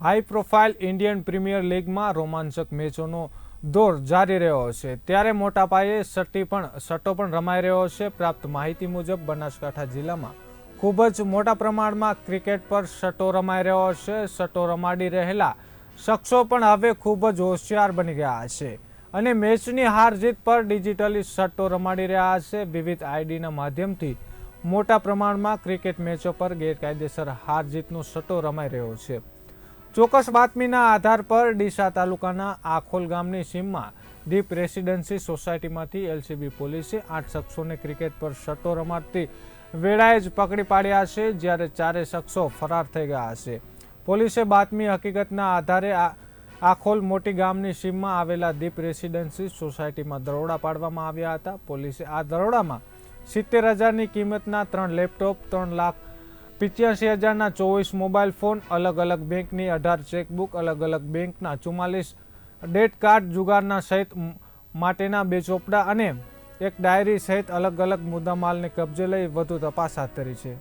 High profile Indian premier લીગમાં રોમાંચક મેચોનો દોર જારી રહ્યો છે. ત્યારે મોટા પાયે સટ્ટી પણ, સટ્ટો પણ રમાઈ રહ્યો છે. પ્રાપ્ત માહિતી મુજબ, બનાસકાંઠા જિલ્લામાં ખૂબ જ મોટા પ્રમાણમાં ક્રિકેટ પર સટ્ટો રમાઈ રહ્યો છે. સટ્ટો રમાડી રહેલા શખ્સો પણ હવે ખૂબ જ હોશિયાર બની ગયા છે અને મેચની હાર જીત પર ડિજિટલી સટ્ટો રમાડી રહ્યા છે. વિવિધ આઈડીના માધ્યમથી મોટા પ્રમાણમાં ક્રિકેટ મેચો પર ગેરકાયદેસર હાર જીતનો સટ્ટો રમાઈ રહ્યો છે. ચોક્કસ બાતમીના આધાર પર ડીસા તાલુકાના આખોલ ગામની સીમમાં દીપ રેસિડેન્સી સોસાયટીમાંથી એલસીબી પોલીસે આઠ શખ્સોને ક્રિકેટ પર સટ્ટો રમાડતી વેળાએ જ પકડી પાડ્યા છે, જ્યારે ચારે શખ્સો ફરાર થઈ ગયા છે. પોલીસે બાતમી હકીકતના આધારે આખોલ મોટી ગામની સીમમાં આવેલા દીપ રેસિડેન્સી સોસાયટીમાં દરોડા પાડવામાં આવ્યા હતા. પોલીસે આ દરોડામાં સિત્તેર હજારની કિંમતના ત્રણ લેપટોપ, ત્રણ લાખ પિચ્યાસી હજારના ચોવીસ મોબાઈલ ફોન, અલગ અલગ બેંકની અઢાર ચેકબુક, અલગ અલગ બેંકના ચુમ્માલીસ ડેટ કાર્ડ જુગારના સહિત માટેના બે ચોપડા અને એક ડાયરી સહિત અલગ અલગ મુદ્દામાલને કબજે લઈ વધુ તપાસ હાથ ધરી છે.